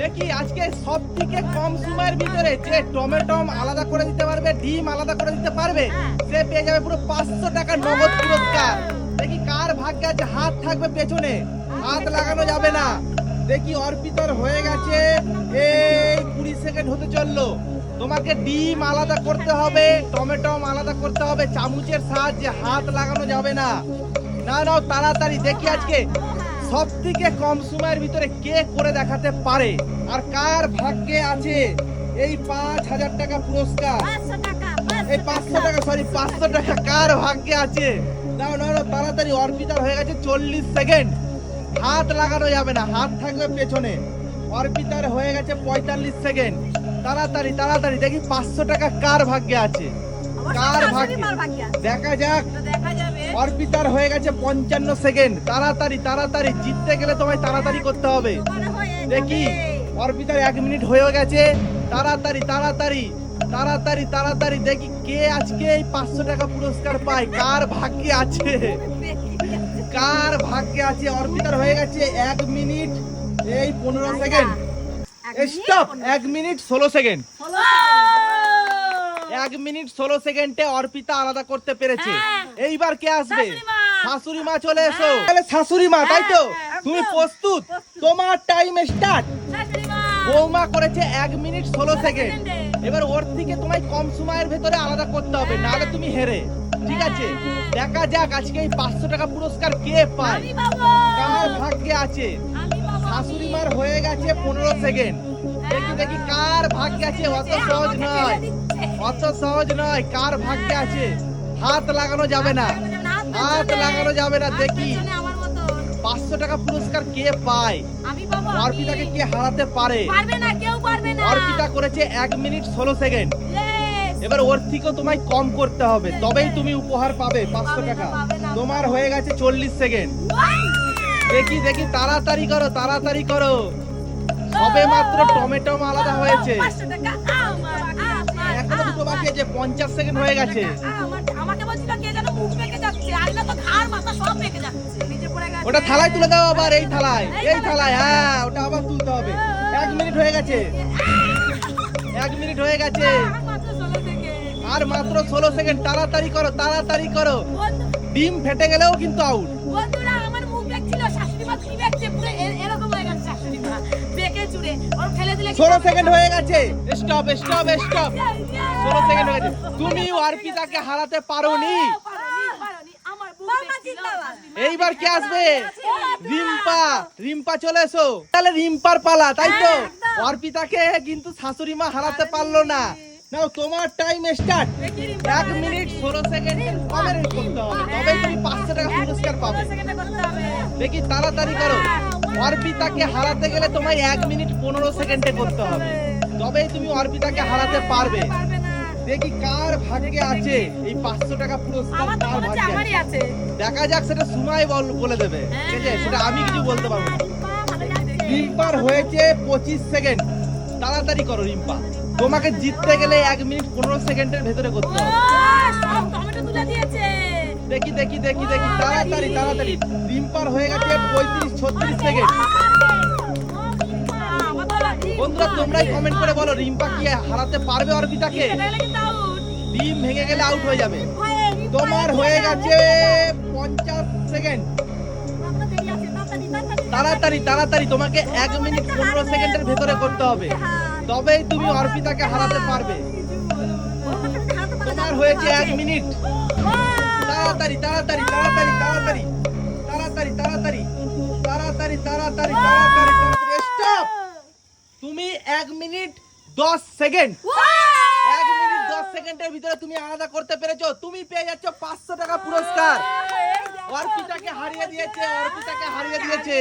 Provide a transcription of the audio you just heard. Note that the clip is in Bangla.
দেখি আজকে সব থেকে কম সময়ের ভিতরে যে টমেটম আলাদা করে দিতে পারবে, ডিম আলাদা করে দিতে পারবে, সে পেয়ে যাবে পুরো পাঁচশো টাকা নগদ পুরস্কার। দেখি কার ভাগ্যে আছে হাত থাকবে পেছনে। হাত লাগানো যাবে না। দেখি অর্পিতর হয়ে গেছে, এই কুড়ি সেকেন্ড হতে চলল। তোমাকে ডিম আলাদা করতে হবে টমেটম আলাদা করতে হবে, চামচের সাহায্যে হাত লাগানো যাবে না। না নাও তাড়াতাড়ি, দেখি আজকে। সব থেকে কম সময়ের ভিতরে কে করে দেখাতে পারে? আর কার ভাগ্যে আছে এই পাঁচ হাজার টাকা পুরস্কার? এই পাঁচশো টাকা সরি পাঁচশো টাকা কার ভাগ্যে আছে? নাও নাও, তাড়াতাড়ি অর্পিতার হয়ে গেছে চল্লিশ সেকেন্ড। হাত লাগানো যাবে না হাত থাকবে পেছনে। অর্পিতার হয়ে গেছে পঁয়তাল্লিশ সেকেন্ড। তাড়াতাড়ি তাড়াতাড়ি দেখি পাঁচশো টাকা কার ভাগ্যে আছে? কার ভাগ্যে? দেখা যাক। অর্পিতার হয়ে গেছে পঞ্চান্ন সেকেন্ড। তাড়াতাড়ি তাড়াতাড়ি জিততে গেলে তোমায় তাড়াতাড়ি করতে হবে। দেখি অর্পিতার এক মিনিট হয়ে গেছে। তাড়াতাড়ি তাড়াতাড়ি তাড়াতাড়ি তাড়াতাড়ি দেখি কে আজকে এই পাঁচশো টাকা পুরস্কার পায় কার ভাগ্যে আছে? কার ভাগ্যে আছে? অর্পিতার হয়ে গেছে এক মিনিট এই পনেরো সেকেন্ড। স্টপ এক মিনিট ষোলো সেকেন্ড। এক মিনিট ষোলো সেকেন্ডে অর্পিতা আলাদা করতে পেরেছে। হ্যাঁ। এইবার কে আসবে? শাশুড়ি মা। চলে এসো। হ্যাঁ। তাহলে শাশুড়ি মা তাই তো? হ্যাঁ, তুমি প্রস্তুত। তোমার টাইম স্টার্ট বৌমা করেছে এক মিনিট ষোলো সেকেন্ড। এবার ওর থেকে তোমায় কম সময়ের ভেতরে আলাদা করতে হবে নাহলে তুমি হেরে। ঠিক আছে। দেখা যাক আজকে এই পাঁচশো টাকা পুরস্কার কে পায়? কার ভাগ্যে আছে? শাশুড়ি মার হয়ে গেছে পনেরো সেকেন্ড। দেখি কার ভাগ্যে আছে অত সহজ নয়। অত সহজ নয় কার ভাগ্যে আছে। হাত লাগানো যাবে না। হাত লাগানো যাবে না দেখি। পাঁচশো টাকা পুরস্কার কে পায়? অর্পিতাকে কে হারাতে পারে? অর্পিতা করেছে এক মিনিট ষোলো সেকেন্ড। এবার ওর থেকেও তোমায় কম করতে হবে। তবেই তুমি উপহার পাবে পাঁচশো টাকা। তোমার হয়ে গেছে চল্লিশ সেকেন্ড। দেখি দেখি তাড়াতাড়ি করো তাড়াতাড়ি করো। সবে মাত্র টমেটো আলাদা হয়েছে। এখনও দুটো বাকি আছে পঞ্চাশ সেকেন্ড হয়ে গেছে। আমাকে বলছিল কে যেন মুখ বেঁকে যাচ্ছে। আইনা তো ঘাড় মাথা সব বেঁকে যাচ্ছে। নিচে পড়ে গেছে। ওটা থালায় তুলে দাও আবার এই থালায়। এই থালায়। হ্যাঁ ওটা আবার তুলতে হবে। এক মিনিট হয়ে গেছে। এক মিনিট হয়ে গেছে। আর মাত্র ষোলো সেকেন্ড। তাড়াতাড়ি করো তাড়াতাড়ি করো। ডিম ফেটে গেলেও কিন্তু আউট বেঁকে ওর ফেলে দিলে কি ষোলো হবে? সেকেন্ড হয়ে গেছে। Stop stop stop Yes, yes! ষোলো সেকেন্ড হয়ে গেছে। তুমি অর্পিতাকে হারাতে পারোনি। এইবার কে আসবে? রিম্পা রিম্পা চলে এসো। তাহলে রিম্পার পালা তাই তো? হ্যাঁ। অর্পিতাকে কিন্তু শাশুড়ি মা হারাতে পারল না। নাও তোমার টাইম স্টার্ট এক মিনিট ষোলো সেকেন্ড কমেন্ট করতে হবে। তবেই তুমি পাঁচশো টাকা পুরস্কার পাবে। পনেরো সেকেন্ডে করতে হবে। দেখি তাড়াতাড়ি করো। অর্পিতাকে হারাতে গেলে তোমায় এক মিনিট পনেরো সেকেন্ডে করতে হবে। তবেই তুমি অর্পিতাকে হারাতে পারবে। দেখি কার ভাগ্যে আছে এই পাঁচশো টাকা পুরস্কার কার ভাগ্যে আছে? দেখা যাক সেটা সময় বল বলে দেবে। ঠিক আছে? সেটা আমি কিছু বলতে পারব না। রিম্পার হয়েছে পঁচিশ সেকেন্ড। তাড়াতাড়ি করো রিম্পা। তোমাকে জিততে গেলে এক মিনিট পনেরো সেকেন্ডের ভেতরে করতে হবে। দেখি দেখি দেখি দেখি। তাড়াতাড়ি তাড়াতাড়ি। রিম্পার হয়ে গেছে পঁয়ত্রিশ, ছত্রিশ সেকেন্ড বন্ধুরা, তোমরাই কমেন্ট করে বলো, রিম্পা কি হারাতে পারবে অর্পিতাকে? ডিম ভেঙে গেলে আউট হয়ে যাবে। তোমার হয়ে গেছে পঞ্চাশ সেকেন্ড তাড়াতাড়ি তাড়াতাড়ি, তোমাকে এক মিনিট পনেরো সেকেন্ডের ভেতরে করতে হবে। তবেই তুমি অর্পিতাকে হারাতে পারবে। তোমার হয়েছে এক মিনিট তাড়াতাড়ি তাড়াতাড়ি তাড়াতাড়ি তাড়াতাড়ি। তাড়াতাড়ি তাড়াতাড়ি। তাড়াতাড়ি তাড়াতাড়ি তাড়াতাড়ি তাড়াতাড়ি। স্টপ তুমি এক মিনিট দশ সেকেন্ড। এক মিনিট দশ সেকেন্ডের ভিতরে তুমি আলাদা করতে পেরেছ। তুমি পেয়ে যাচ্ছ পাঁচশো টাকা পুরস্কার। অর্পিতাকে হারিয়ে দিয়েছে অর্পিতাকে হারিয়ে দিয়েছে।